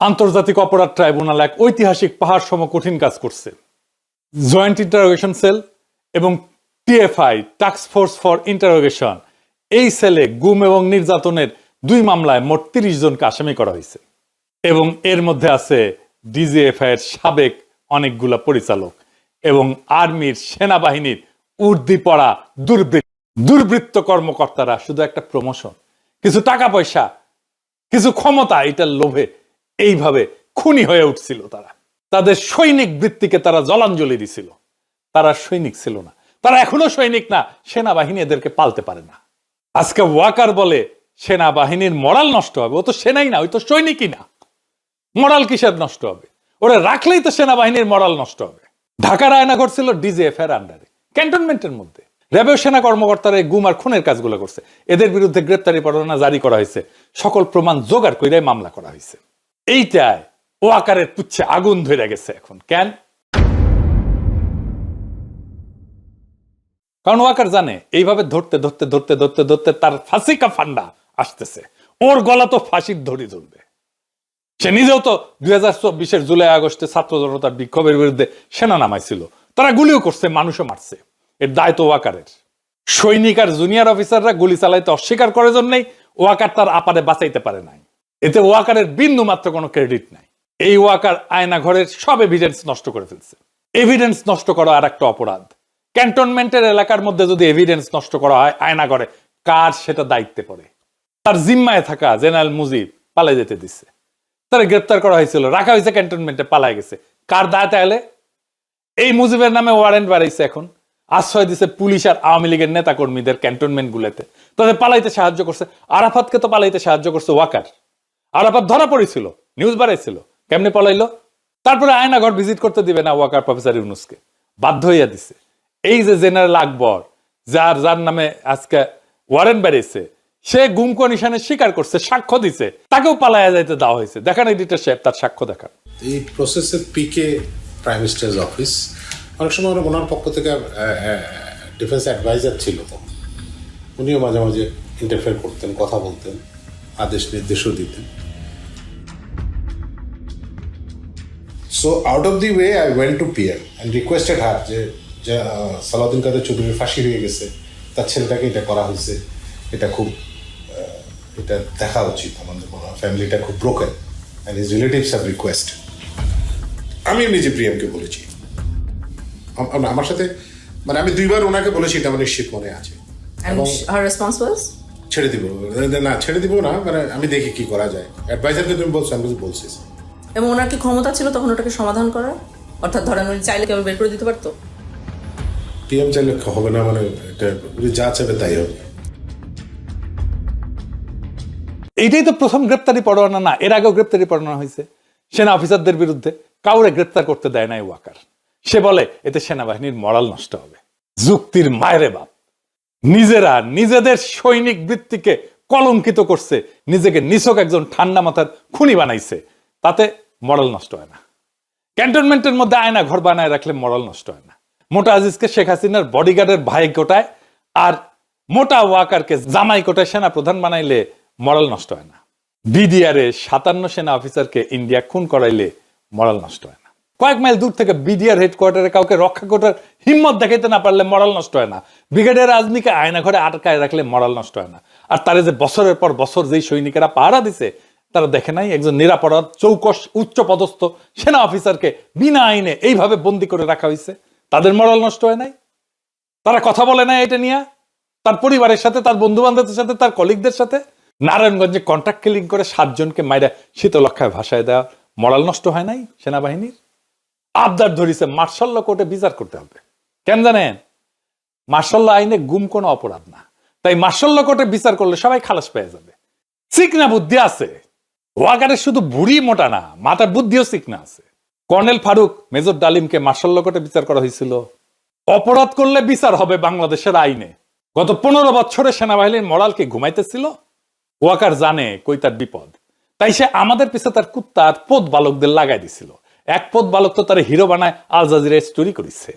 আন্তর্জাতিক অপরাধ ট্রাইব্যুনাল এক ঐতিহাসিক পাহাড় সম কঠিন কাজ করছে। জয়েন্ট ইন্টারোগেশন সেল এবং টিএফআই ফোর্স ফর ইন্টারোগেশন, এই সেলে গুম এবং নির্যাতনের দুই মামলায় মোট তিরিশ জনকে আসামি করা হয়েছে। এবং এর মধ্যে আছে ডিজিএফআই এর সাবেক অনেকগুলা পরিচালক এবং আর্মির সেনাবাহিনীর উর্দি পড়া দুর্বৃত্ত দুর্বৃত্ত কর্মকর্তারা শুধু একটা প্রমোশন কিছু টাকা পয়সা, কিছু ক্ষমতা, এটার লোভে এইভাবে খুনি হয়ে উঠছিল তারা। তাদের সৈনিক বৃত্তিকে তারা জলাঞ্জলি দিছিল। তারা সৈনিক ছিল না। তারা এখনও সৈনিক না, সেনাবাহিনী এদেরকে পালতে পারে না। আজকে ওয়াকার বলে, সেনাবাহিনীর মরাল নষ্ট হবে। ও তো সেনাই না, ওই তো সৈনিকই না। মরাল কিসের নষ্ট হবে? ওরা রাখলেই তো সেনাবাহিনীর মরাল নষ্ট হবে। ঢাকার আয়না ঘটছিল ডিজিএফ এর আন্ডারে, ক্যান্টনমেন্টের মধ্যে। র্যাবের সেনা কর্মকর্তারা এই গুম আর খুনের কাজগুলো করছে। এদের বিরুদ্ধে গ্রেপ্তারি পরোয়ানা জারি করা হয়েছে। সকল প্রমাণ জোগাড় করে মামলা করা হয়েছে। এইটায় ও আকারের পুচ্ছে, আগুন ধরে গেছে এখন। কেন? কারণ ওয়াকার জানে, এইভাবে ধরতে ধরতে ধরতে ধরতে ধরতে তার ফাঁসিকা ফান্ডা আসতেছে। ওর গলা তো ফাঁসির ধরি ধরবে। সে নিজেও তো দুই হাজার চব্বিশের জুলাই, আগস্টে ছাত্র জনতার বিক্ষোভের বিরুদ্ধে সেনা নামাইছিল। তারা গুলিও করছে, মানুষও মারছে। এর দায় তো ওয়াকারের সৈনিক আর জুনিয়র অফিসাররা গুলি চালাইতে অস্বীকার করার জন্যই ওয়াকার তার আপারে বাঁচাইতে পারে নাই। এতে ওয়াকারের বিন্দু মাত্র কোনো ক্রেডিট নাই। এই ওয়াকার আয়না ঘরের সব এভিডেন্স নষ্ট করে ফেলছে। এভিডেন্স নষ্ট করা আর একটা অপরাধ। ক্যান্টনমেন্টের এলাকার মধ্যে যদি এভিডেন্স নষ্ট করা হয় আয়না ঘরে কার সেটা দায়িত্বে পড়ে? তার জিম্মায় থাকা জেনারেল মুজিব পালাই যেতে দিচ্ছে তারা গ্রেপ্তার করা হয়েছিল, রাখা হয়েছে ক্যান্টনমেন্টে পালাই গেছে। কার দায় তাহলে? এই মুজিবের নামে ওয়ারেন্ট বাড়াইছে এখন। আশ্রয় দিছে পুলিশ আর আওয়ামী লীগের নেতা কর্মীদের ক্যান্টনমেন্ট গুলোতে তাদের পালাইতে সাহায্য করছে। আরাফাতকে তো পালাইতে সাহায্য করছে ওয়াকার। আরাফাত ধরা পড়েছিল নিউজ বাড়াইছিল। কেমনে পলাইলো? তারপরে আয়নাঘর ভিজিট করতে দিবে না ওয়াকার প্রফেসর ইউনুসকে। বাধ্য হইয়া দিছে। এই যে জেনারেল আকবর, যার যার নামে আজকে ওয়ারেন্ট বেড়েছে, সে গুম কমিশনে স্বীকার করছে, সাক্ষ্য দিছে। তাকেও পালাইয়া যাইতে দেওয়া হয়েছে। দেখান এডিটর সাহেব, তার সাক্ষ্য দেখান। এই প্রসেসের পিকে প্রাইম মিনিস্টার্স অফিস অনেক সময় ওনার পক্ষ থেকে ডিফেন্স অ্যাডভাইজার ছিল উনিও মাঝে মাঝে ইন্টারফেয়ার করতেন, কথা বলতেন আদেশ নির্দেশও দিতেন। So out of the way I went to peer and requested her যে সালাউদ্দিন কাদের চৌধুরীর ফাঁসি হয়ে গেছে তার ছেলেটাকে এটা করা হয়েছে এটা খুব এটা দেখা উচিত আমাদের মনে হয়। ফ্যামিলিটা খুব broken and his relatives have request আমি নিজে প্রিয়ামকে বলেছি। আম- আম- আমার সাথে মানে আমি দুইবার ওনাকে বলেছি এটা আমার নিশ্চিত মনে আছে? ছেড়ে দিব। না ছেড়ে দিব না মানে আমি দেখি কি করা যায়। অ্যাডভাইজারকে তুমি বলছো আমি বলছি, বলছিস এবং ওনার কি ক্ষমতা ছিল তখন ওটাকে সমাধান করার? অর্থাৎ ধরেন উনি চাইলে কেউ বের করে দিতে পারতো? পিএম চাইলে হবে না মানে উনি যা চাইবে তাই হবে। এইটাই তো প্রথম গ্রেপ্তারি পরোয়ানা। না এর আগেও গ্রেপ্তারি পরোয়ানা হয়েছে। সেনা অফিসারদের বিরুদ্ধে। কাউরে গ্রেপ্তার করতে দেয় নাই ওয়াকার। সে বলে এতে সেনাবাহিনীর মরাল নষ্ট হবে। যুক্তির মায়েরে বাপ। নিজেরা নিজেদের সৈনিক বৃত্তিকে কলঙ্কিত করছে। নিজেকে নিছক একজন ঠান্ডা মাথার খুনি বানাইছে। তাতে মরাল নষ্ট হয় না। ক্যান্টনমেন্টের মধ্যে আয়না ঘর বানায় রাখলে মরাল নষ্ট হয় না। মোটা আজিজকে শেখ হাসিনার বডিগার্ডের ভাই কোটায় আর মোটা ওয়াকারকে জামাই কোটায় সেনা প্রধান বানাইলে মরাল নষ্ট হয় না। বিডিআর এ সাতান্ন সেনা অফিসারকে ইন্ডিয়া খুন করাইলে মরাল নষ্ট হয় না। কয়েক মাইল দূর থেকে বিডিআর হেডকোয়ার্টারে কাউকে রক্ষা করার হিম্মত দেখাইতে না পারলে মরাল নষ্ট হয় না। ব্রিগেডিয়ার আজমিকে আয়না ঘরে আটকায় রাখলে মরাল নষ্ট হয় না। আর তারে যে বছরের পর বছর যেই সৈনিকেরা পাহারা দিছে তারা দেখে নাই, একজন নিরাপরাধ, চৌকস উচ্চ পদস্থ সেনা অফিসারকে বিনা আইনে এইভাবে বন্দি করে রাখা হয়েছে। তাদের মরাল নষ্ট হয় নাই। তারা কথা বলে না এটা নিয়ে। তার পরিবারের সাথে, তার বন্ধু বান্ধবদের সাথে, তার কলিগদের সাথে। নারায়ণগঞ্জে কন্ট্রাক্ট কিলিং করে সাতজনকে মাইরা শীতলক্ষায় ভাষায় দেওয়া। মরাল নষ্ট হয় নাই সেনাবাহিনীর। আবদার ধরিছে, মার্শাল্লা কোর্টে বিচার করতে হবে। কেন জানেন? মার্শাল্লা আইনে গুম কোনো অপরাধ না। তাই মার্শাল্লা কোর্টে বিচার করলে সবাই খালাস পেয়ে যাবে। চিকনা বুদ্ধি আছে। ওয়াকারের শুধু বুড়ি মোটা না মাথার বুদ্ধিও চিকনা আছে। কর্নেল ফারুক, মেজর ডালিমকে মার্শাল কোর্টে বিচার করা হয়েছিল। অপরাধ করলে বিচার হবে বাংলাদেশের আইনে। গত পনেরো বছরে সেনাবাহিনীর মরালকে ঘুমাইতেছিল? ওয়াকার জানে কই তার বিপদ। তাই সে আমাদের পিছে তার কুত্তা আর পোদ বালকদের লাগাই দিছিল। এক পোদ বালক তো তার হিরো বানায় আল জাজিরায় স্টোরি করেছে।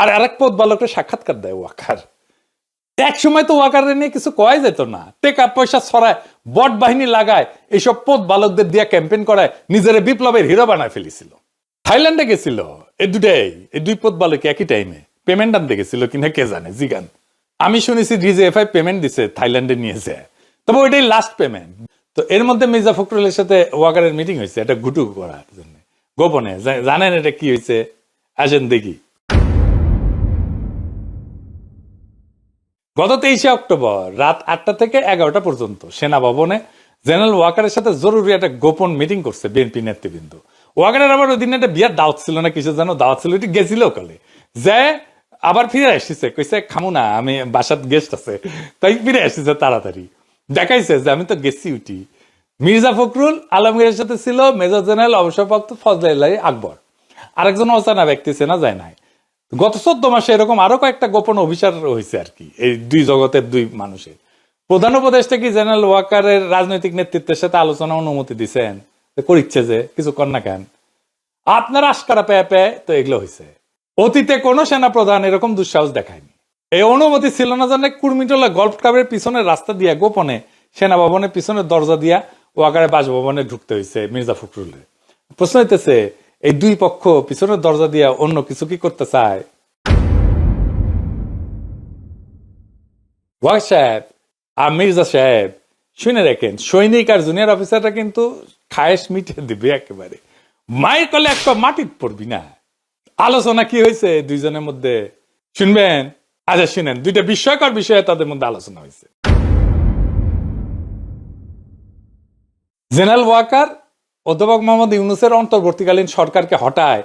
আর আরেক পোদ বালকের সাক্ষাৎকার দেয় ওয়াকার এক সময় তো ওয়াকারে নিয়ে কিছু কয় যেত না। টেকা পয়সা ছড়ায়, বট বাহিনী লাগায়, এইসব পদ বালকদের দিয়া ক্যাম্পেইন করায় নিজের বিপ্লবের হিরো বানায় ফেলেছিল। থাইল্যান্ডে গেছিল এই দুটাই এই দুই পদ বালক একই টাইমে পেমেন্ট আনতে গেছিল কিনা কে জানে, জিগান। আমি শুনেছি ডিজিএফআই পেমেন্ট দিছে, থাইল্যান্ডে নিয়েছে তবে ওইটাই লাস্ট পেমেন্ট তো এর মধ্যে মির্জা ফখরুলের সাথে ওয়াকারের মিটিং হয়েছে, এটা ঘুটু করার জন্য। গোপনে জানেন এটা কি হয়েছে? আসেন দেখি। গত তেইশে অক্টোবর রাত আটটা থেকে এগারোটা পর্যন্ত সেনা ভবনে জেনারেল ওয়াকারের সাথে জরুরি একটা গোপন মিটিং করছে বিএনপি নেতৃবৃন্দ। ওয়াকারের আবার ওই দিন একটা বিয়ার দাওয়াত ছিল না, কিছু যেন দাওয়াত ছিল এটি গেছিল কালে। যে আবার ফিরে আসছে, কইছে, খামু না, আমি বাসাত গেস্ট আছে। তাই ফিরে আসছে তাড়াতাড়ি। দেখাইছে যে আমি তো গেছি উঠি। মির্জা ফখরুল আলমগীরের সাথে ছিল, মেজর জেনারেল অবসরপ্রাপ্ত ফজলাই আকবর। আরেকজন অচানা ব্যক্তি চেনা যায় নাই। গত চোদ্দ মাসে এরকম আরও কয়েকটা গোপন অভিচার হয়েছে আর কি। এই দুই জগতের দুই মানুষের। প্রধান উপদেষ্টা কি জেনারেল ওয়াকারের রাজনৈতিক নেতৃত্বের সাথে আলোচনা অনুমতি দিছেন? তো করিচ্ছে যে, কিছু না কেন? আপনার আশকারা পেয়ে পেয়ে তো এগুলো হয়েছে অতীতে কোনো সেনা প্রধান এরকম দুঃসাহস দেখায়নি। এই অনুমতি ছিল না জানে কুর্মিটোলা গল্ফ ক্লাবের পিছনের রাস্তা দিয়া, গোপনে সেনা ভবনের পিছনের দরজা দিয়া ওয়াকারে বাসভবনে ঢুকতে হয়েছে মির্জা ফখরুলের। প্রশ্ন হইতেছে এই দুই পক্ষ পিছনের দরজা দিয়া অন্য কিছু কি করতে চায়? ওয়াক সাহেব, আর মির্জা সাহেব, শুনে রাখেন, সৈনিক আর জুনিয়র অফিসাররা কিন্তু খায়েশ মিটিয়ে দিবে একেবারে। মায়ের কলে একটা মাটির পড়বি না। আলোচনা কি হয়েছে দুইজনের মধ্যে? শুনবেন? আচ্ছা শুনেন, দুইটা বিস্ময়কর বিষয়ে তাদের মধ্যে আলোচনা হয়েছে। জেনারেল ওয়াকার অধ্যাপক মোহাম্মদ ইউনুসের অন্তর্বর্তীকালীন সরকারকে হটায়।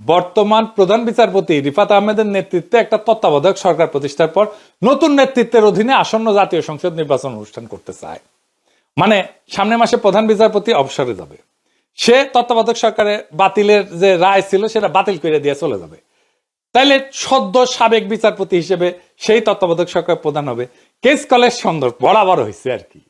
বর্তমান প্রধান বিচারপতি রিফাত আহমেদের নেতৃত্বে একটা তত্ত্বাবধায়ক সরকার প্রতিষ্ঠার পর নতুন নেতৃত্বের অধীনে আসন্ন জাতীয় সংসদ নির্বাচন অনুষ্ঠান করতে চায়। মানে সামনের মাসে প্রধান বিচারপতি অবসরে যাবে। সে তত্ত্বাবধায়ক সরকারের বাতিলের যে রায় ছিল সেটা বাতিল করে দিয়ে চলে যাবে। তাইলে সদ্য সাবেক বিচারপতি হিসেবে সেই তত্ত্বাবধায়ক সরকার প্রধান হবে। কেস কলেজ সন্দর্ভ বরাবর হয়েছে আর কি।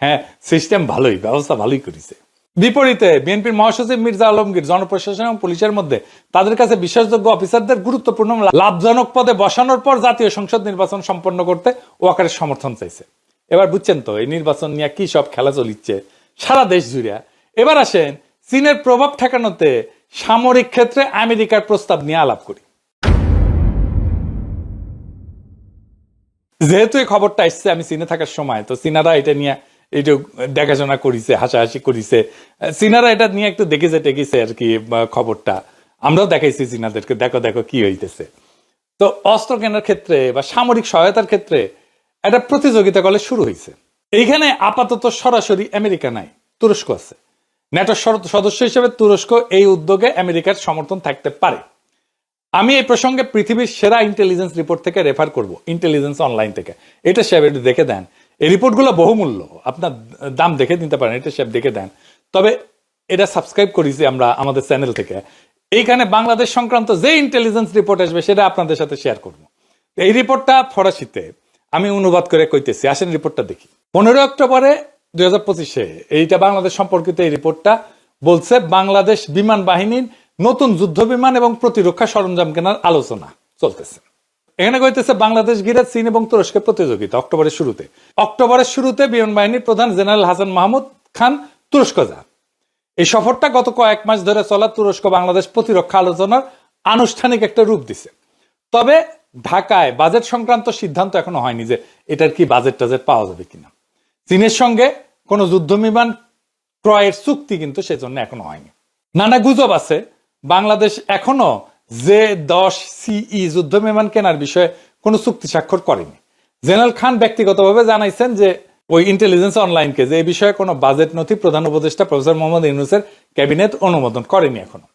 হ্যাঁ সিস্টেম ভালোই, ব্যবস্থা ভালোই করেছে। বিপরীতে বিএনপির মহাসচিব মির্জা আলমগীর জনপ্রশাসন এবং পুলিশের মধ্যে তাদের কাছে বিশ্বাসযোগ্য অফিসারদের গুরুত্বপূর্ণ লাভজনক পদে বসানোর পর জাতীয় সংসদ নির্বাচন সম্পন্ন করতে ওয়াকারের সমর্থন চাইছে। এবার বুঝছেন তো, এই নির্বাচন নিয়ে কি সব খেলা চলিচ্ছে? সারা দেশ জুড়ে। এবার আসেন চীনের প্রভাব ঠেকানোতে সামরিক ক্ষেত্রে আমেরিকার প্রস্তাব নিয়ে আলাপ করি। যেহেতু এই খবরটা এসছে আমি চীনে থাকার সময়, তো চীনারা এটা নিয়ে একটু দেখাশোনা করিছে, হাসাহাসি করিছে চীনারা এটা নিয়ে একটু দেখেছে, টেকেছে আর কি খবরটা। আমরাও দেখাইছি চীনাদেরকে দেখো দেখো কি হইতেছে। তো অস্ত্র কেনার ক্ষেত্রে বা সামরিক সহায়তার ক্ষেত্রে একটা প্রতিযোগিতা কলে শুরু হয়েছে এইখানে আপাতত সরাসরি আমেরিকা নাই, তুরস্ক আছে। ন্যাটোর সদস্য হিসেবে তুরস্ক এই উদ্যোগে আমেরিকার সমর্থন থাকতে পারে। আমি এই প্রসঙ্গে পৃথিবীর সেরা ইন্টেলিজেন্স রিপোর্ট থেকে রেফার করব ইন্টেলিজেন্স অনলাইন থেকে। এটা সাহেব একটু দেখে দেন। এই রিপোর্টগুলো বহুমূল্য। আপনার দাম দেখে নিতে পারেন, এটা সাহেব দেখে দেন। তবে এটা সাবস্ক্রাইব করেছি আমরা আমাদের চ্যানেল থেকে। এইখানে বাংলাদেশ সংক্রান্ত যে ইন্টেলিজেন্স রিপোর্ট আসবে, সেটা আপনাদের সাথে শেয়ার করব। এই রিপোর্টটা ফরাসিতে, আমি অনুবাদ করে কইতেছি, আসেন রিপোর্টটা দেখি। পনেরো অক্টোবরে দুই হাজার পঁচিশে, এইটা বাংলাদেশ সম্পর্কিত এই রিপোর্টটা বলছে, বাংলাদেশ বিমান বাহিনীর নতুন যুদ্ধ বিমান এবং প্রতিরক্ষা সরঞ্জাম কেনার আলোচনা চলতেছে। এখানে কইতেছে বাংলাদেশ ঘিরে চীন এবং তুরস্কের প্রতিযোগিতা, অক্টোবরের শুরুতে। অক্টোবরের শুরুতে বিমান বাহিনীর প্রধান জেনারেল হাসান মাহমুদ খান তুরস্ক যান। এই সফরটা গত কয়েক মাস ধরে চলা তুরস্ক বাংলাদেশ প্রতিরক্ষা আলোচনার আনুষ্ঠানিক একটা রূপ দিছে। তবে ঢাকায় বাজেট সংক্রান্ত সিদ্ধান্ত এখনও হয়নি যে এটার কি বাজেট টাজেট পাওয়া যাবে কিনা। চীনের সঙ্গে কোনো যুদ্ধ বিমান ক্রয়ের চুক্তি কিন্তু সেজন্য এখনও হয়নি। নানা গুজব আছে। বাংলাদেশ এখনও যে দশ সিই যুদ্ধ বিমান কেনার বিষয়ে কোনো চুক্তি স্বাক্ষর করেনি। জেনারেল খান ব্যক্তিগতভাবে জানাইছেন যে ওই ইন্টেলিজেন্স অনলাইনকে যে এই বিষয়ে কোনো বাজেট নথি প্রধান উপদেষ্টা প্রফেসর মোহাম্মদ ইউনুসের ক্যাবিনেট অনুমোদন করেনি এখনও।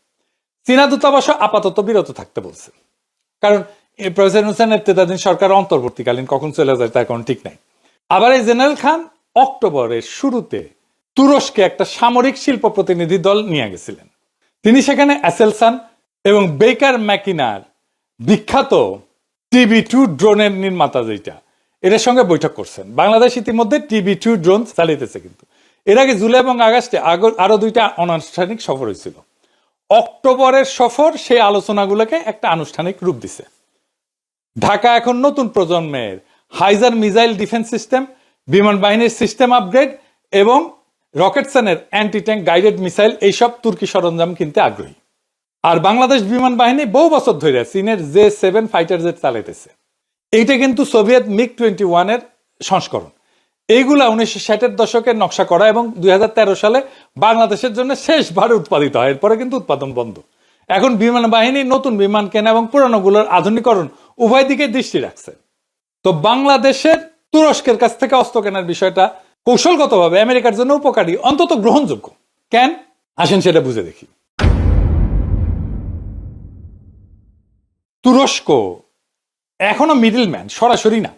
চীনা দূতাবাসও আপাতত বিরত থাকতে বলছে। কারণ প্রফেসর ইউনুসের নেতৃত্বাধীন সরকার অন্তর্বর্তীকালীন কখন চলে যায় তা এখন ঠিক নাই। আবার এই জেনারেল খান অক্টোবরের শুরুতে তুরস্কে একটা সামরিক শিল্প প্রতিনিধি দল নিয়ে গেছিলেন। তিনি সেখানে অ্যাসেলসান এবং বেকার ম্যাকিনার বিখ্যাত টিভি টু ড্রোনের নির্মাতা যেটা এটার সঙ্গে বৈঠক করছেন। বাংলাদেশ ইতিমধ্যে টিভি টু ড্রোন চালিয়েছে কিন্তু। এর আগে জুলাই এবং আগস্টে আরও দুইটা অনানুষ্ঠানিক সফর হয়েছিল। অক্টোবরের সফর সেই আলোচনাগুলোকে একটা আনুষ্ঠানিক রূপ দিছে। ঢাকা এখন নতুন প্রজন্মের হাইজার মিসাইল ডিফেন্স সিস্টেম, বিমান বাহিনীর সিস্টেম আপগ্রেড এবং রকেটসনের অ্যান্টি ট্যাঙ্ক গাইডেড মিসাইল, এইসব তুর্কি সরঞ্জাম কিনতে আগ্রহী। আর বাংলাদেশ বিমান বাহিনী বহু বছর ধরে চীনের জে সেভেন ফাইটার জেট চালাইতেছে। এইটা কিন্তু সোভিয়েত মিগ টোয়েন্টি ওয়ানের সংস্করণ। এইগুলা উনিশশো ষাটের দশকের নকশা করা এবং দুই হাজার তেরো সালে বাংলাদেশের জন্য শেষবার উৎপাদিত হয়। এরপরে কিন্তু উৎপাদন বন্ধ। এখন বিমান বাহিনী নতুন বিমান কেনা এবং পুরানোগুলোর আধুনিকরণ উভয় দিকে দৃষ্টি রাখছে। তো বাংলাদেশের তুরস্কের কাছ থেকে অস্ত্র কেনার বিষয়টা কৌশলগতভাবে আমেরিকার জন্য উপকারী, অন্তত গ্রহণযোগ্য। কেন? আসেন সেটা বুঝে দেখি। তুরস্ক, এখনও মিডল ম্যান সরাসরি না,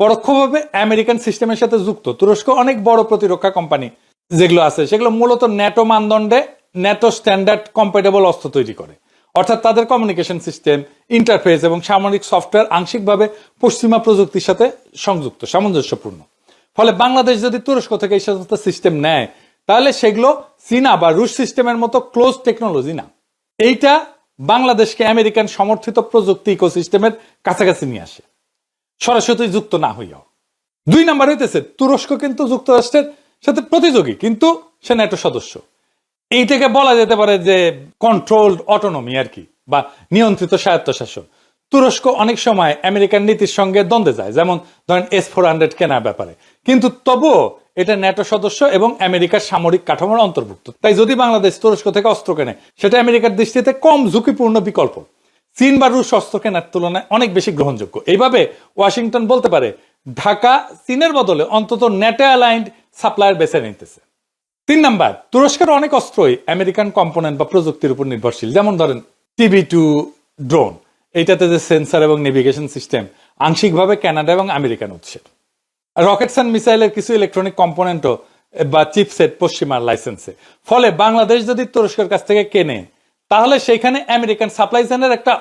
পরোক্ষভাবে আমেরিকান সিস্টেমের সাথে যুক্ত। তুরস্ক অনেক বড় প্রতিরক্ষা কোম্পানি যেগুলো আছে, সেগুলো মূলত ন্যাটো মানদণ্ডে ন্যাটো স্ট্যান্ডার্ড কম্পেটেবল অস্ত্র তৈরি করে। অর্থাৎ তাদের কমিউনিকেশন সিস্টেম ইন্টারফেস এবং সামরিক সফটওয়্যার আংশিকভাবে পশ্চিমা প্রযুক্তির সাথে সংযুক্ত, সামঞ্জস্যপূর্ণ। ফলে বাংলাদেশ যদি তুরস্ক থেকে এই সমস্ত সিস্টেম নেয়, তাহলে সেগুলো চীনা বা রুশ সিস্টেমের মতো ক্লোজ টেকনোলজি না। এইটা বাংলাদেশকে আমেরিকান সমর্থিত প্রযুক্তি ইকোসিস্টেমের কাছাকাছি নিয়ে আসে। সরাসরি যুক্ত না হইয়াও। দুই নাম্বার হইতেছে, তুরস্ক কিন্তু যুক্তরাষ্ট্রের সাথে প্রতিযোগী, কিন্তু সে ন্যাটো সদস্য। এইটাকে বলা যেতে পারে যে কন্ট্রোলড অটোনমি আর কি, বা নিয়ন্ত্রিত স্বায়ত্তশাসন। তুরস্ক অনেক সময় আমেরিকান নীতির সঙ্গে দ্বন্দ্বে যায়, যেমন ধরেন এস ফোর হান্ড্রেড কেনার ব্যাপারে। কিন্তু তবুও এটা ন্যাটো সদস্য এবং আমেরিকার সামরিক কাঠামোর অন্তর্ভুক্ত। তাই যদি বাংলাদেশ তুরস্ক থেকে অস্ত্র কেনে, সেটা আমেরিকার দৃষ্টিতে কম ঝুঁকিপূর্ণ বিকল্প। চীন বা রুশ অস্ত্র কেনার তুলনায় অনেক বেশি গ্রহণযোগ্য। এইভাবে ওয়াশিংটন বলতে পারে, ঢাকা চীনের বদলে অন্তত ন্যাটো অ্যালাইন্ড সাপ্লায়ার বেছে নিতেছে। তিন নাম্বার, তুরস্কের অনেক অস্ত্রই আমেরিকান কম্পোনেন্ট বা প্রযুক্তির উপর নির্ভরশীল। যেমন ধরেন, টিভি টু ড্রোন। এইটাতে যে সেন্সার এবং নেভিগেশন সিস্টেম আংশিকভাবে কানাডা এবং আমেরিকান উৎসের। রকেটস অ্যান্ড মিসাইলের কিছু ইলেকট্রনিক কম্পোনেন্টও বা চিপসেট পশ্চিমার লাইসেন্সে ফলে বাংলাদেশ যদি তুরস্কের কাছ থেকে কেনে, তাহলে সেখানে আমেরিকান সাপ্লাই চেনের একটা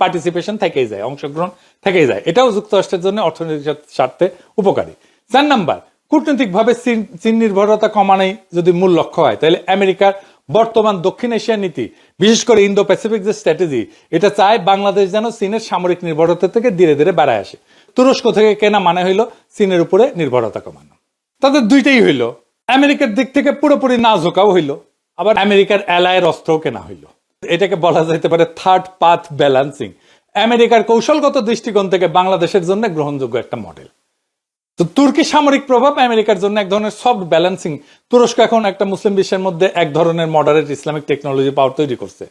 পার্টিসিপেশন থেকেই যায়, অংশগ্রহণ থেকেই যায়। এটাও যুক্তরাষ্ট্রের জন্য অর্থনৈতিক স্বার্থে উপকারী। চার নাম্বার, কূটনৈতিকভাবে চীন চীন নির্ভরতা কমানোই যদি মূল লক্ষ্য হয়, তাহলে আমেরিকার বর্তমান দক্ষিণ এশিয়ার নীতি, বিশেষ করে ইন্দো প্যাসিফিক যে স্ট্র্যাটেজি এটা চায় বাংলাদেশ যেন চীনের সামরিক নির্ভরতা থেকে ধীরে ধীরে বেড়ায় আসে। তুরস্ক থেকে কেনা মানে হইল চীনের উপরে নির্ভরতা কমানো। তাদের দুইটাই হইল। আমেরিকার দিক থেকে পুরোপুরি না ঝোঁকাও হইল, আবার আমেরিকার অ্যালায়ের অস্ত্রও কেনা হইল। এটাকে বলা যেতে পারে থার্ড পাথ ব্যালান্সিং। আমেরিকার কৌশলগত দৃষ্টিকোণ থেকে বাংলাদেশের জন্য গ্রহণযোগ্য একটা মডেল। তো তুর্কি সামরিক প্রভাব আমেরিকার জন্য এক ধরনের সফট ব্যালেন্সিং। তুরস্ক এখন একটা মুসলিম বিশ্বের মধ্যে এক ধরনের মডারেট ইসলামিক টেকনোলজি পাওয়ার তৈরি করছে।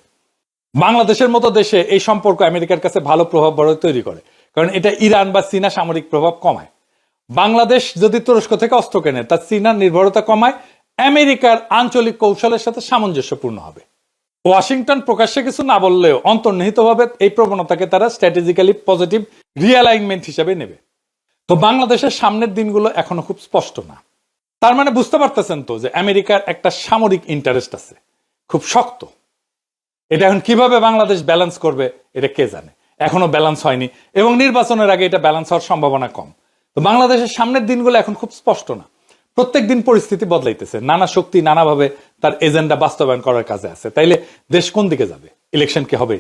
বাংলাদেশের মতো দেশে এই সম্পর্ক আমেরিকার কাছে ভালো প্রভাব বড় তৈরি করে। কারণ এটা ইরান বা চীনা সামরিক প্রভাব কমায়। বাংলাদেশ যদি তুরস্ক থেকে অস্ত্র কেনে, তা চীনার নির্ভরতা কমায়, আমেরিকার আঞ্চলিক কৌশলের সাথে সামঞ্জস্যপূর্ণ হবে। ওয়াশিংটন প্রকাশ্যে কিছু না বললেও অন্তর্নিহিতভাবে এই প্রবণতাকে তারা স্ট্র্যাটেজিক্যালি পজিটিভ রিয়ালাইনমেন্ট হিসেবে নেবে। তো বাংলাদেশের সামনের দিনগুলো এখনও খুব স্পষ্ট না। তার মানে বুঝতে পারতেছেন তো যে আমেরিকার একটা সামরিক ইন্টারেস্ট আছে। খুব শক্ত। এটা এখন কীভাবে বাংলাদেশ ব্যালেন্স করবে, এটা কে জানে? এখনও ব্যালেন্স হয়নি। এবং নির্বাচনের আগে এটা ব্যালেন্স হওয়ার সম্ভাবনা কম। তো বাংলাদেশের সামনের দিনগুলো এখন খুব স্পষ্ট না। প্রত্যেক দিন পরিস্থিতি বদলাইতেছে। নানা শক্তি নানাভাবে তার এজেন্ডা বাস্তবায়ন করার কাজে আছে। তাইলে দেশ কোন দিকে যাবে? ইলেকশন কি হবে?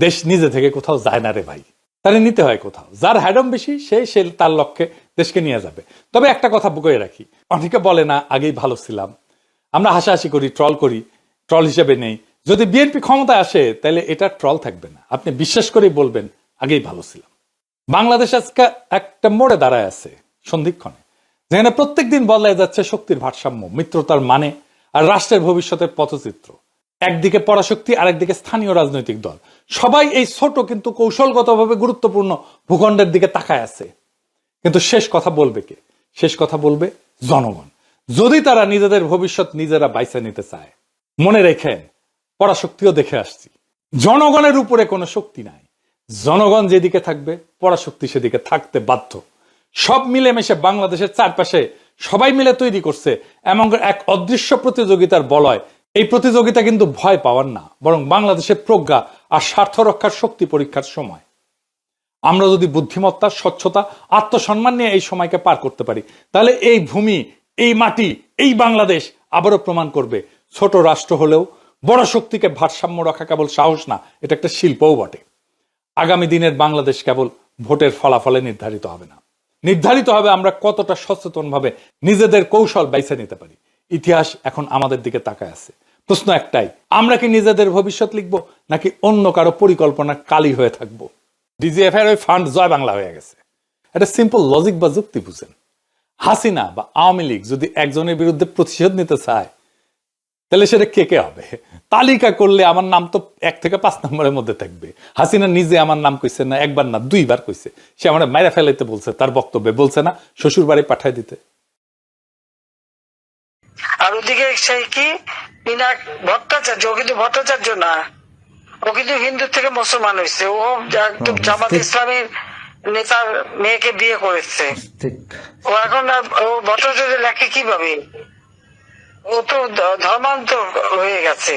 দেশ নিজে থেকে কোথাও যায় না রে ভাই। তাহলে নিতে হয় কোথাও। যার হ্যাডম বেশি, সে সে তার লক্ষ্যে দেশকে নিয়ে যাবে। তবে একটা কথা বুকে রাখি। অনেকে বলে না, আগেই ভালো ছিলাম। আমরা হাসাহাসি করি ট্রল করি। ট্রল হিসেবে নেই। যদি বিএনপি ক্ষমতায় আসে, তাহলে এটা ট্রল থাকবে না। আপনি বিশ্বাস করেই বলবেন, আগেই ভালো ছিলাম। বাংলাদেশ আজকে একটা মোড়ে দাঁড়ায় আছে, সন্ধিক্ষণে, যেখানে প্রত্যেক দিন বদলায় যাচ্ছে শক্তির ভারসাম্য, মিত্রতার মানে আর রাষ্ট্রের ভবিষ্যতের পথচিত্র। একদিকে পরাশক্তি, আরেকদিকে স্থানীয় রাজনৈতিক দল। সবাই এই ছোট কিন্তু কৌশলগতভাবে গুরুত্বপূর্ণ ভূখণ্ডের দিকে তাকায় আছে। কিন্তু শেষ কথা বলবে কে? শেষ কথা বলবে জনগণ। যদি তারা নিজেদের ভবিষ্যৎ নিজেরা বাইসে নিতে চায়, মনে রেখেন পরাশক্তিও দেখে আসছি। জনগণের উপরে কোনো শক্তি নাই। জনগণ যেদিকে থাকবে, পরাশক্তি সেদিকে থাকতে বাধ্য। সব মিলেমিশে বাংলাদেশের চারপাশে সবাই মিলে তৈরি করছে এমন এক অদৃশ্য প্রতিযোগিতার বলয়। এই প্রতিযোগিতা কিন্তু ভয় পাওয়ার না, বরং বাংলাদেশের প্রজ্ঞা আর স্বার্থ রক্ষার শক্তি পরীক্ষার সময়। আমরা যদি বুদ্ধিমত্তা, স্বচ্ছতা, আত্মসম্মান নিয়ে এই সময়কে পার করতে পারি, তাহলে এই ভূমি, এই মাটি, এই বাংলাদেশ আবারও প্রমাণ করবে। ছোট রাষ্ট্র হলেও বড় শক্তিকে ভারসাম্য রাখা কেবল সাহস না, এটা একটা শিল্পও বটে। আগামী দিনের বাংলাদেশ কেবল ভোটের ফলাফলে নির্ধারিত হবে না। নির্ধারিত হবে আমরা কতটা সচেতনভাবে নিজেদের কৌশল বাইছে নিতে পারি। ইতিহাস এখন আমাদের দিকে তাকায় আছে। প্রশ্ন একটাই, আমরা কি নিজেদের ভবিষ্যৎ লিখব, নাকি অন্য কারও পরিকল্পনা কালি হয়ে থাকব? ডিজিএফ এর ওই ফান্ড জয় বাংলা হয়ে গেছে। এটা সিম্পল লজিক বা যুক্তি বুঝেন। হাসিনা বা আওয়ামী লীগ যদি একজনের বিরুদ্ধে প্রতিশোধ নিতে চায় তাহলে সেটা কে কে হবে? তালিকা করলে আমার নাম তো এক থেকে পাঁচ নম্বরের মধ্যে থাকবে। হাসিনা নিজে আমার নাম কইছে না একবার না দুইবার কইছে। সে আমার মাইরা ফেলাইতে বলছে তার বক্তব্যে বলছে না শ্বশুর বাড়ি পাঠাই দিতে। আর ওদিকে সেই কি? ভট্টাচার্য ও কিন্তু ভট্টাচার্য না। ও কিন্তু হিন্দু থেকে মুসলমান হয়েছে ও একদম জামাত ইসলামের নেতার মেয়েকে বিয়ে করেছে। ও এখন আর ও ভট্টাচার্য লেখে কীভাবে? ও তো ধর্মান্তর হয়ে গেছে।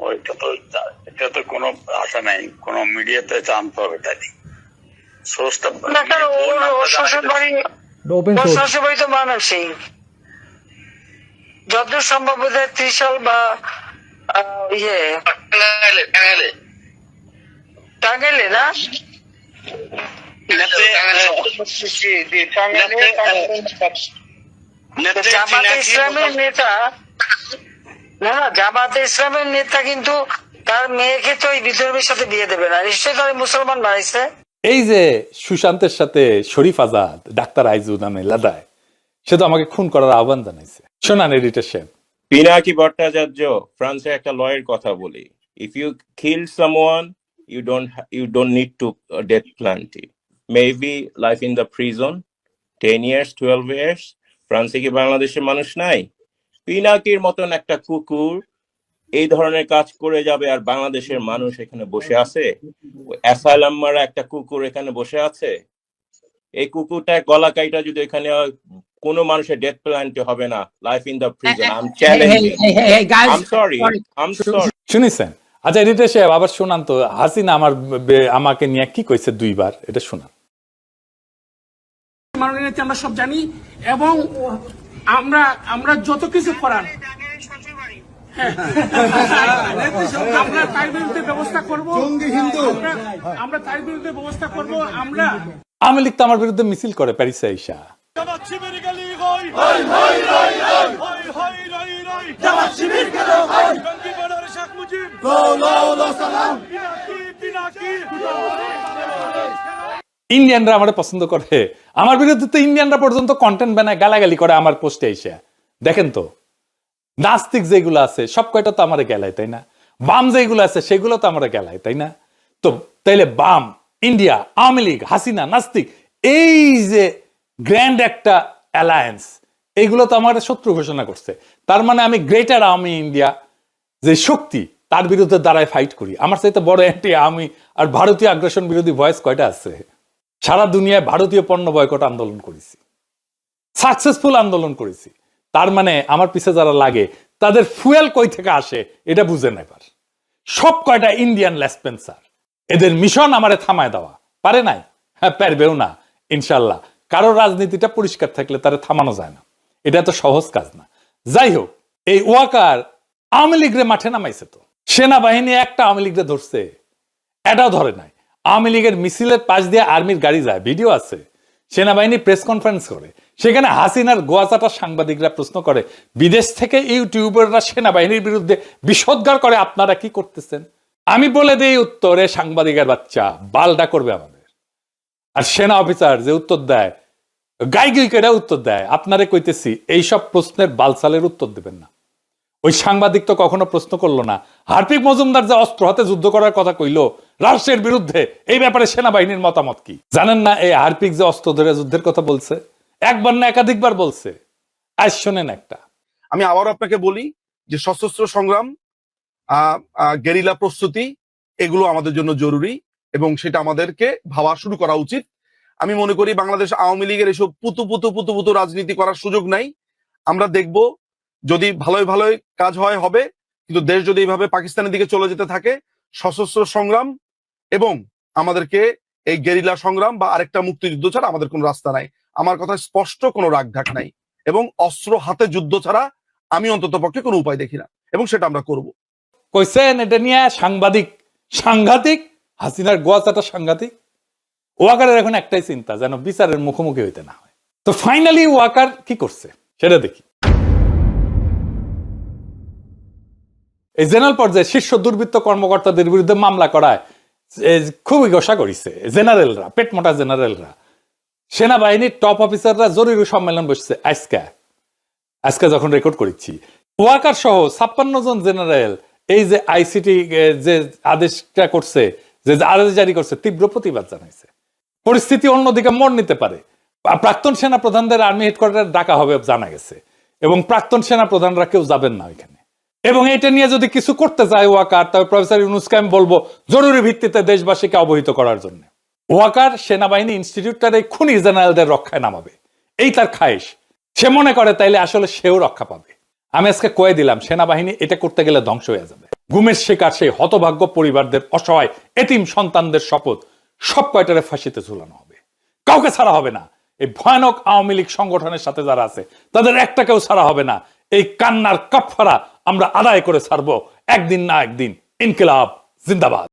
ওইটা তো এটা তো কোনো আশা নাই কোনো মিডিয়াতে জানতে হবে তাই সোর্সটা না কেন ওর ওর শ্বশুর বাড়ি ওর শ্বশুর বাড়ি তো মানসিক যতদূর সম্ভব বোধ হয় ত্রিশাল বা আহ, ইয়ে। টাঙ্গাইলে না? জামাতে ইসলামের নেতা। না না জামাতে ইসলামের নেতা কিন্তু তার মেয়েকে তো এই বিদ্রোহীর সাথে বিয়ে দেবে না। নিশ্চয়ই তার মুসলমান বানাইছে। এই যে সুশান্তের সাথে শরীফ আজাদ ডাক্তার আইজু নামে লাদায় সে তো আমাকে খুন করার আহ্বান জানাইছে। শোনান এডিটার সাহেব পিনাকি ভট্টাচার্য ফ্রান্সের একটা লয়ের কথা বলি। If you kill someone you don't you don't need to death penalty maybe life in the prison ten years twelve years ফ্রান্সে কি বাংলাদেশের মানুষ নাই? পিনাকির মতন একটা কুকুর এই ধরনের কাজ করে যাবে আর বাংলাদেশের মানুষ এখানে বসে আছে? একটা কুকুর এখানে বসে আছে? এই কুকুরটা গলা কাইটা যদি এখানে হয়, কোনো মানুষের ডেথ প্ল্যান্টি হবে না। Life in the prison I am challenging sorry. শুনিছেন? আচ্ছা এডিটার সাহেব আবার শোনান তো। হাসিনা আমার আমাকে নিয়ে কি কইছে দুইবার? এটা শোনান। মাননীয় নেত্রী আমরা সব জানি এবং আমরা আমরা যত কিছু করার হ্যাঁ। আমরা তার বিরুদ্ধে ব্যবস্থা করব আমরা- আমরা তার বিরুদ্ধে ব্যবস্থা করব আমরা আওয়ামী লীগ তো আমার বিরুদ্ধে মিছিল করে প্যারিসে আইসা ইন্ডিয়ানরা আমার পছন্দ করে। আমার বিরুদ্ধে তো ইন্ডিয়ানরা পর্যন্ত কন্টেন্ট বানায়, গালাগালি করে আমার পোস্টে এসে। দেখেন তো, নাস্তিক যেগুলো আছে, সব কয়টা তো আমার গেলায়, তাই না? বাম যেগুলো আছে, সেগুলো তো আমার গেলায়, তাই না? তো, তাইলে বাম ইন্ডিয়া আওয়ামী লীগ, হাসিনা, নাস্তিক, এই যে গ্র্যান্ড একটা অ্যালায়েন্স এইগুলো তো আমার শত্রু ঘোষণা করছে। তার মানে আমি গ্রেটার আওয়ামী ইন্ডিয়া যে শক্তি, তার বিরুদ্ধে দাঁড়ায় ফাইট করি। আমার চাইতে বড় অ্যান্টি আমি আর ভারতীয় আগ্রাসন বিরোধী ভয়েস কয়টা আছে? সারা দুনিয়ায় ভারতীয় পণ্য বয়কট আন্দোলন করেছি। সাকসেসফুল আন্দোলন করেছি। তার মানে আমার পিছে যারা লাগে, তাদের ফুয়েল কই থেকে আসে এটা বুঝে নেবার সব কয়টা ইন্ডিয়ান লেসপেন্সার, এদের মিশন আমারে থামায় দেওয়া। পারে নাই? হ্যাঁ পারবেও না, ইনশাল্লাহ। কারও রাজনীতিটা পরিষ্কার থাকলে তারা থামানো যায় না। এটা তো সহজ কাজ না। যাই হোক, এই ওয়াকার আওয়ামী লীগরে মাঠে নামাইছে তো। সেনাবাহিনী একটা আওয়ামী লীগরে ধরছে। এটাও ধরে নাই। আওয়ামী লীগের মিছিলের পাশ দিয়ে আর্মির গাড়ি যায়। ভিডিও আছে। সেনাবাহিনী প্রেস কনফারেন্স করে। সেখানে হাসিনার গোয়াচাটা সাংবাদিকরা প্রশ্ন করে, বিদেশ থেকে ইউটিউবাররা সেনাবাহিনীর বিরুদ্ধে বিষোদ্গার করে, আপনারা কি করতেছেন? আমি বলে দিই উত্তরে, সাংবাদিকের বাচ্চা বালটা করবে আমাদের। আর সেনা অফিসার যে উত্তর দেয় গাই গাইকেরা উত্তর দেয়। আপনারে কইতেছি, এইসব প্রশ্নের বালসালের উত্তর দেবেন না। ওই সাংবাদিক তো কখনো প্রশ্ন করল না। হার্পিক মজুমদার যে অস্ত্র হাতে যুদ্ধ করার কথা কইলো রাষ্ট্রের বিরুদ্ধে, এই ব্যাপারে সেনাবাহিনীর মতামত কি? জানেন না এই হার্পিক যে অস্ত্র ধরে যুদ্ধের কথা বলছে? একবার না একাধিকবার বলছে। আজ শোনেন একটা। আমি আবার আপনাকে বলি যে সশস্ত্র সংগ্রাম গেরিলা প্রস্তুতি, এগুলো আমাদের জন্য জরুরি এবং সেটা আমাদেরকে ভাবা শুরু করা উচিত। আমি মনে করি বাংলাদেশ আওয়ামী লীগের এসব পুতু পুতু পুতু পুতু রাজনীতি করার সুযোগ নাই। আমরা দেখব যদি ভালোই ভালোই কাজ হয়, হবে। কিন্তু দেশ যদি এইভাবে পাকিস্তানের দিকে চলে যেতে থাকে, সশস্ত্র সংগ্রাম এবং আমাদেরকে এই গেরিলা সংগ্রাম বা আরেকটা মুক্তিযুদ্ধ ছাড়া আমাদের কোনো রাস্তা নাই। আমার কথা স্পষ্ট কোনো রাগঢাক নাই এবং অস্ত্র হাতে যুদ্ধ ছাড়া আমি অন্তত পক্ষে কোনো উপায় দেখি না এবং সেটা আমরা করব। কইছেন এটা নিয়ে সাংবাদিক, সাংঘাতিক, হাসিনার গোয়াচাটা সাংঘাতিক। ওয়াকারের এখন একটাই চিন্তা, যেন বিচারের মুখোমুখি হইতে না হয়। তো ফাইনালি ওয়াকার কি করছে? সেটা দেখি। এই জেনারেল পর্যায়ে শীর্ষ দুর্বৃত্ত কর্মকর্তাদের বিরুদ্ধে মামলা করায় খুবই গোসা করিছে, জেনারেলরা পেটমোটা জেনারেলরা। সেনাবাহিনীর টপ অফিসাররা জরুরি সম্মেলন বসছে আজকে। আজকে যখন রেকর্ড করেছি। ওয়াকার সহ ছাপ্পান্ন জন জেনারেল এই যে আইসিটি যে আদেশটা করছে, যে আদেশ জারি করছে, তীব্র প্রতিবাদ জানাইছে। পরিস্থিতি অন্যদিকে মোড় নিতে পারে। প্রাক্তন সেনা প্রধানদের আর্মি হেডকোয়ার্টার ডাকা হবে জানা গেছে। এবং প্রাক্তন সেনা প্রধানরা কেউ যাবেন না ওইখানে। এবং এটা নিয়ে যদি কিছু করতে চায় ওয়াকার, তবে প্রফেসর ইউনুসকে আমি বলব, জরুরি ভিত্তিতে দেশবাসীকে অবহিত করার জন্য। ওয়াকার সেনাবাহিনী ইনস্টিটিউটটার এই খুনি জেনারেলদের রক্ষায় নামাবে। এই তার খায়েশ। সে মনে করে তাইলে আসলে সেও রক্ষা পাবে। আমি আজকে কয়ে দিলাম, সেনাবাহিনী এটা করতে গেলে ধ্বংস হয়ে যাবে। গুমের শিকার সেই হতভাগ্য পরিবারদের অসহায়, এতিম সন্তানদের শপথ সব কয়টারে ফাঁসিতে ঝুলানো হবে। কাউকে ছাড়া হবে না। এই ভয়ানক আওয়ামী লীগ সংগঠনের সাথে যারা আছে, তাদের একটাকেও ছাড়া হবে না। এই কান্নার কাপফারা আমরা আদায় করে ছাড়বো। একদিন না একদিন। ইনকিলাব জিন্দাবাদ।